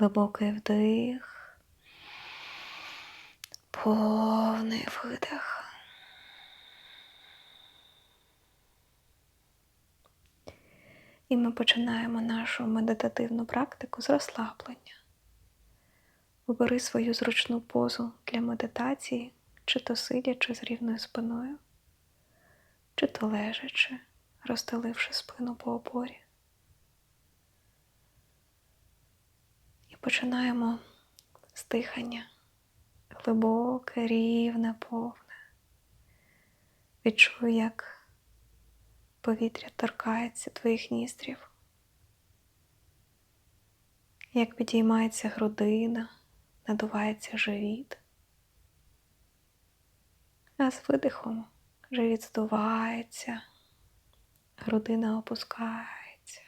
Глибокий вдих, повний видих. І ми починаємо нашу медитативну практику з розслаблення. Обери свою зручну позу для медитації, чи то сидячи з рівною спиною, чи то лежачи, розстеливши спину по опорі. Починаємо з дихання глибоке, рівне, повне. Відчуй, як повітря торкається твоїх ніздрів, як підіймається грудина, надувається живіт. А з видихом живіт здувається, грудина опускається,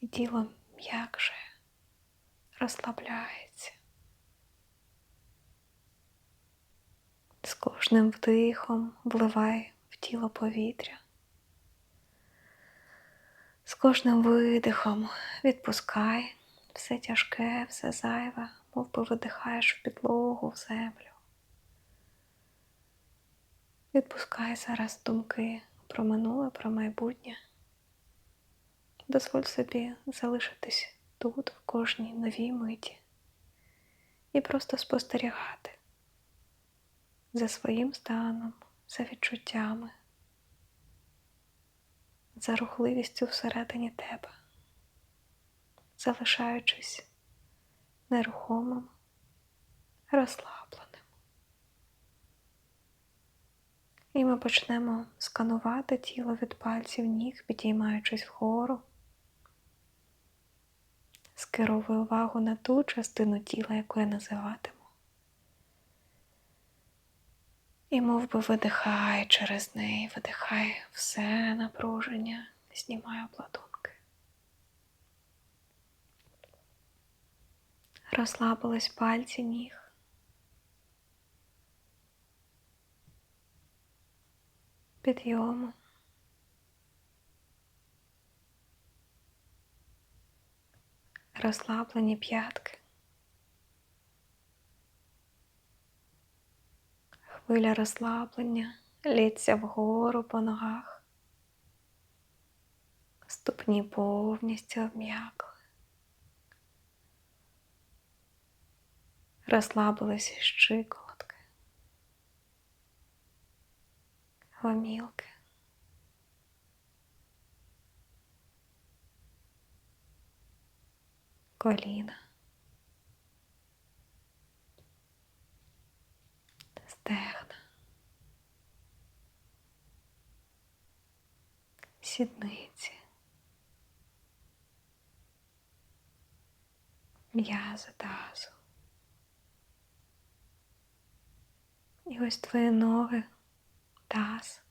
і тіло м'якше розслабляється. З кожним вдихом вливай в тіло повітря. З кожним видихом відпускай все тяжке, все зайве, мов би видихаєш в підлогу, в землю. Відпускай зараз думки про минуле, про майбутнє. Дозволь собі залишитись тут, в кожній новій миті, і просто спостерігати за своїм станом, за відчуттями, за рухливістю всередині тебе, залишаючись нерухомим, розслабленим. І ми почнемо сканувати тіло від пальців ніг, підіймаючись вгору. Скеровуй увагу на ту частину тіла, яку я називатиму. І мов би видихай через неї, видихай все напруження, знімай обладунки. Розслабились пальці ніг. Підйому. Розслаблені п'ятки. Хвиля розслаблення лється вгору по ногах. Ступні повністю обм'якли. Розслабилися щиколотки, гомілки. Коліна. Стегна. Сідниці. М'язи тазу. І ось твої ноги, таз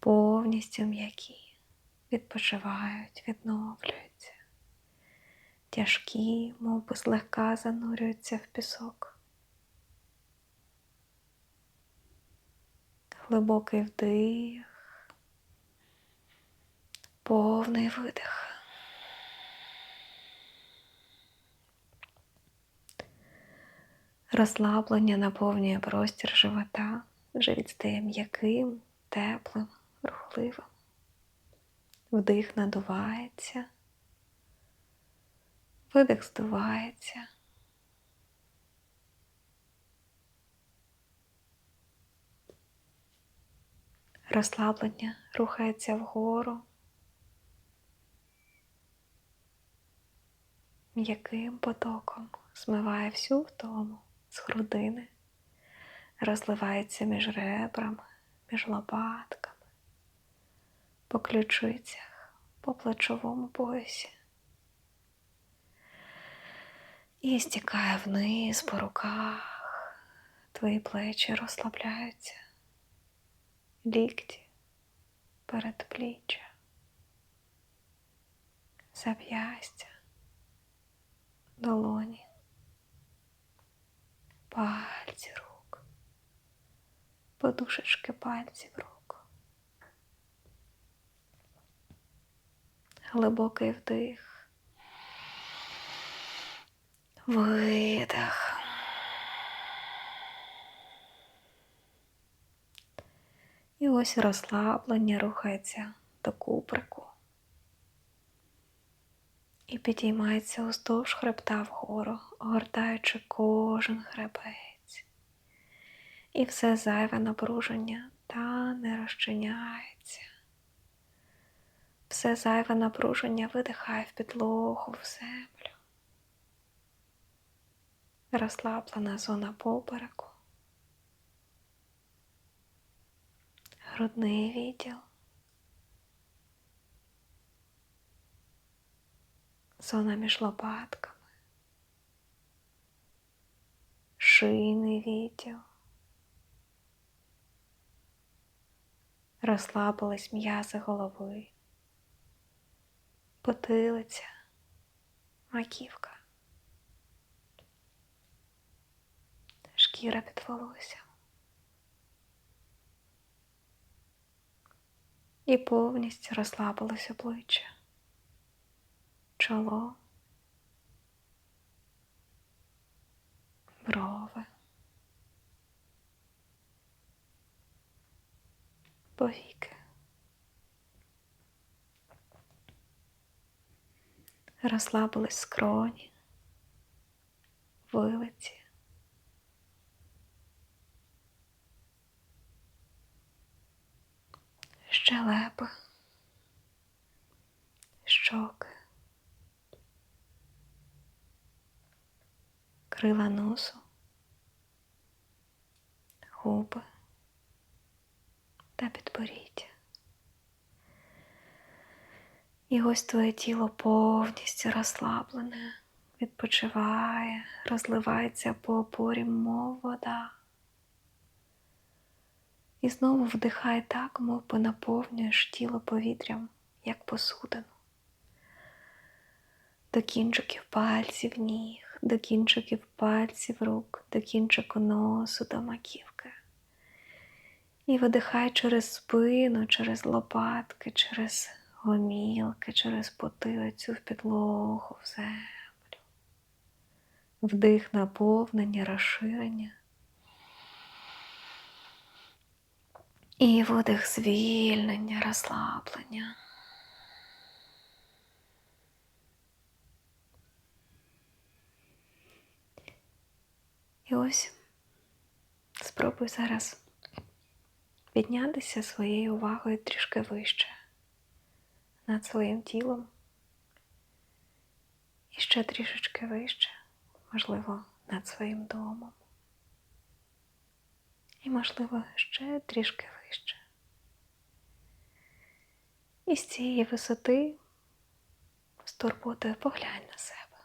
повністю м'які, відпочивають, відновлюються. Тяжкі, мов би злегка занурюються в пісок. Глибокий вдих, повний видих. Розслаблення наповнює простір живота, живіт стає м'яким, теплим, рухливим. Вдих надувається, видих здувається. Розслаблення рухається вгору. М'яким потоком змиває всю втому з грудини, розливається між ребрами, між лопатками, по ключицях, по плечовому поясі. І стікає вниз по руках, твої плечі розслабляються, лікті, передпліччя, зап'ястя, долоні, пальці рук, подушечки пальців рук. Глибокий вдих, Видих. І ось розслаблення рухається до куприку і підіймається уздовж хребта вгору, огортаючи кожен хребець. І все зайве напруження та не розчиняється. Все зайве напруження видихає в підлогу, в землю. Розслаблена зона попереку. Грудний відділ. Зона між лопатками. Шийний відділ. Розслабились м'язи голови, потилиця, маківка, шкіра під волоссям. І повністю розслабилось обличчя, чоло, брови, повіки. Розслабились скроні, вилиці. Щелепи, щоки, крила носу, губи та підборіддя. І ось твоє тіло повністю розслаблене, відпочиває, розливається по опорі, мов вода. І знову вдихай так, мов би наповнюєш тіло повітрям, як посудину. До кінчиків пальців ніг, до кінчиків пальців рук, до кінчику носу, до маківки. І видихай через спину, через лопатки, через гомілки, через потилицю в підлогу, в землю. Вдих наповнення, розширення. І видих звільнення, розслаблення. І ось спробуй зараз піднятися своєю увагою трішки вище над своїм тілом і ще трішечки вище, можливо, над своїм домом. І, можливо, ще трішки вище. І з цієї висоти з турботою поглянь на себе.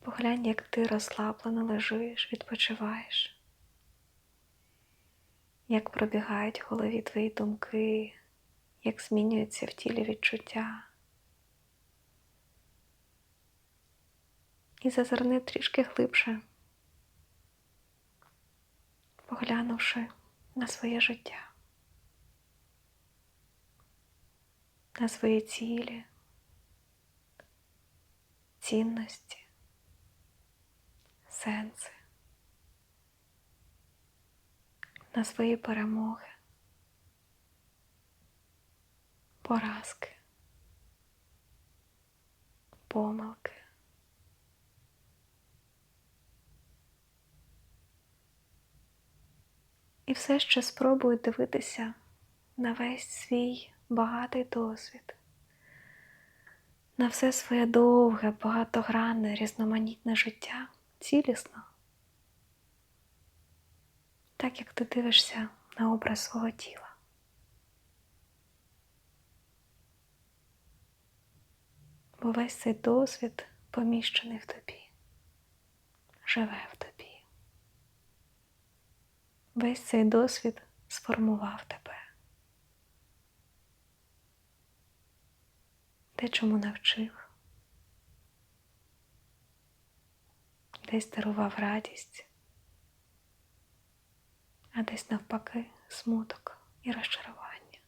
Поглянь, як ти розслаблено лежиш, відпочиваєш, як пробігають в голові твої думки, як змінюються в тілі відчуття. І зазирни трішки глибше поглянувши на своє життя, на свої цілі, цінності, сенси, на свої перемоги, поразки, помилки. І все ще спробую дивитися на весь свій багатий досвід, на все своє довге, багатогранне, різноманітне життя цілісно, так як ти дивишся на образ свого тіла. Бо весь цей досвід поміщений в тобі, живе в тобі. Весь цей досвід сформував тебе. Де чому навчив, десь дарував радість, а десь навпаки смуток і розчарування.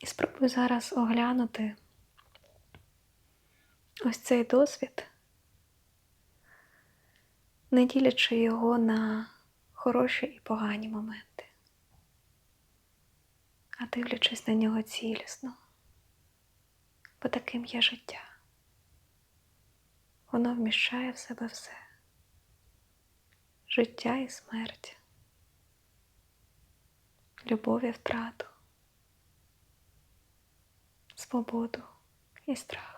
І спробуй зараз оглянути ось цей досвід, не ділячи його на хороші і погані моменти, а дивлячись на нього цілісно, бо таким є життя. Воно вміщає в себе все життя і смерть, любов і втрату, свободу і страх.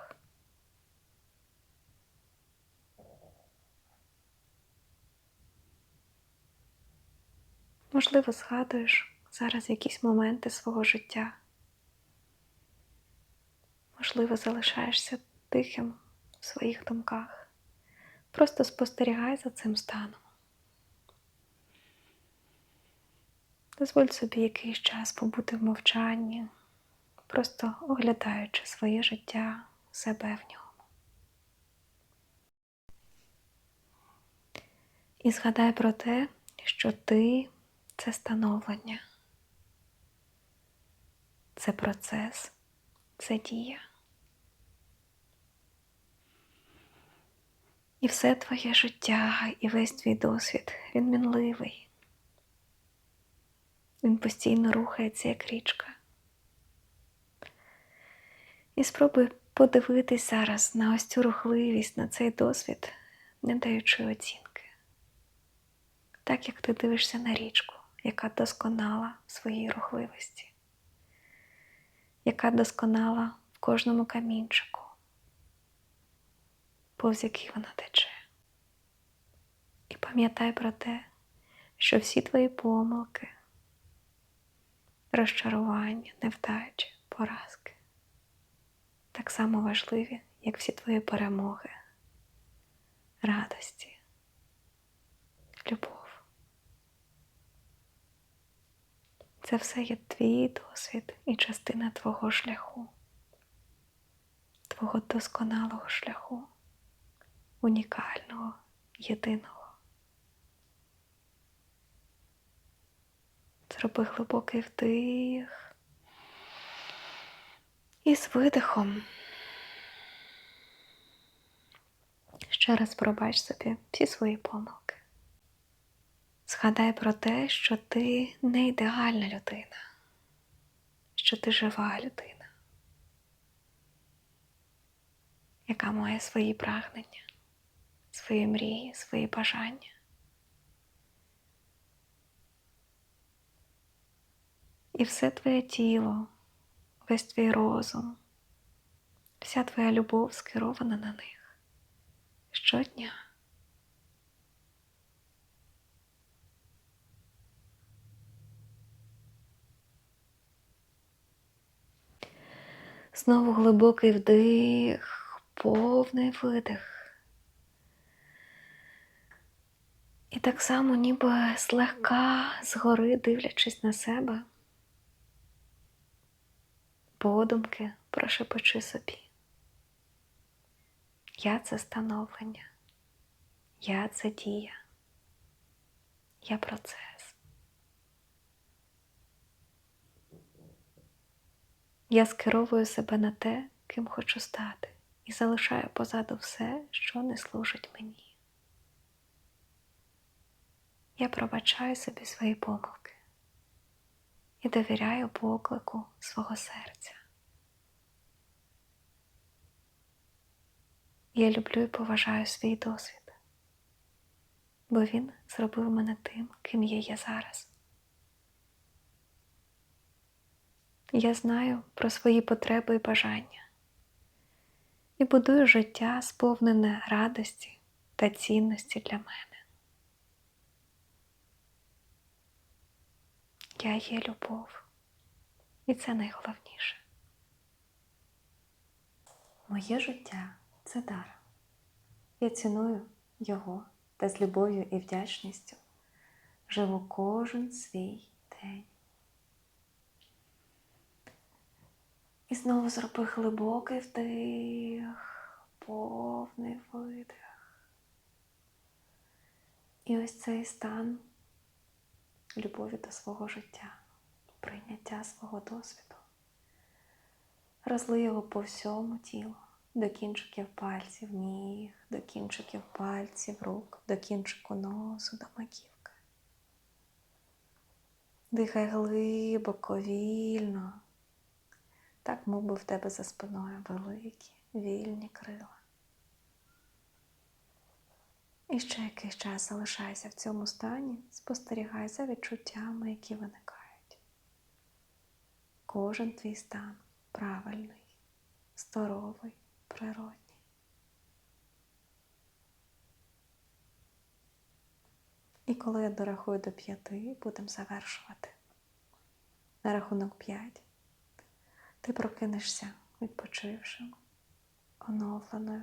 Можливо, згадуєш зараз якісь моменти свого життя. Можливо, залишаєшся тихим в своїх думках. Просто спостерігай за цим станом. Дозволь собі якийсь час побути в мовчанні, просто оглядаючи своє життя, себе в ньому. І згадай про те, що ти це становлення, це процес, це дія. І все твоє життя, і весь твій досвід, він мінливий. Він постійно рухається, як річка. І спробуй подивитись зараз на ось цю рухливість, на цей досвід, не даючи оцінки. Так як ти дивишся на річку, яка досконала в своїй рухливості, яка досконала в кожному камінчику, повз який вона тече. І пам'ятай про те, що всі твої помилки, розчарування, невдачі, поразки так само важливі, як всі твої перемоги, радості, любов. Це все є твій досвід і частина твого шляху, твого досконалого шляху, унікального, єдиного. Зроби глибокий вдих і з видихом. Ще раз пробач собі всі свої помилки. Згадай про те, що ти не ідеальна людина, що ти жива людина, яка має свої прагнення, свої мрії, свої бажання. І все твоє тіло, весь твій розум, вся твоя любов скерована на них щодня. Знову глибокий вдих, повний видих. І так само, ніби злегка згори дивлячись на себе, подумки прошепочи собі. Я це становлення, я це дія, я процес. Я скеровую себе на те, ким хочу стати, і залишаю позаду все, що не служить мені. Я пробачаю собі свої помилки і довіряю поклику свого серця. Я люблю і поважаю свій досвід, бо він зробив мене тим, ким є я зараз. Я знаю про свої потреби і бажання і будую життя, сповнене радості та цінності для мене. Я є любов, і це найголовніше. Моє життя це дар. Я ціную його та з любов'ю і вдячністю живу кожен свій день. І знову зроби глибокий вдих, повний видих. І ось цей стан любові до свого життя, прийняття свого досвіду. Розли його по всьому тілу, до кінчиків пальців ніг, до кінчиків пальців рук, до кінчику носу, до маківки. Дихай глибоко, вільно, так мов би в тебе за спиною великі, вільні крила. І ще якийсь час залишайся в цьому стані, спостерігай за відчуттями, які виникають. Кожен твій стан правильний, здоровий, природній. І коли я дорахую до п'яти, будемо завершувати. На рахунок п'ять ти прокинешся відпочившим, оновленою,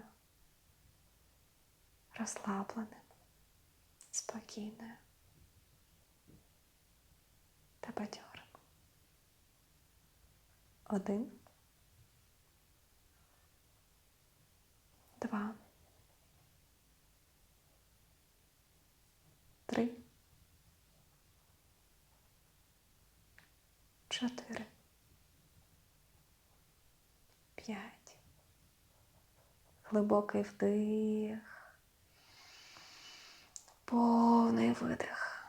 розслабленим, спокійною та бадьорим. Один. Два. Три. Чотири. П'ять. Глибокий вдих. Повний видих.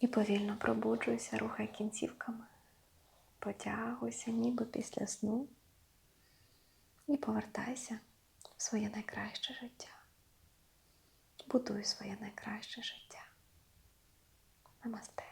І повільно пробуджуйся, рухай кінцівками. Потягуйся, ніби після сну. І повертайся в своє найкраще життя. Будуй своє найкраще життя. Намасте.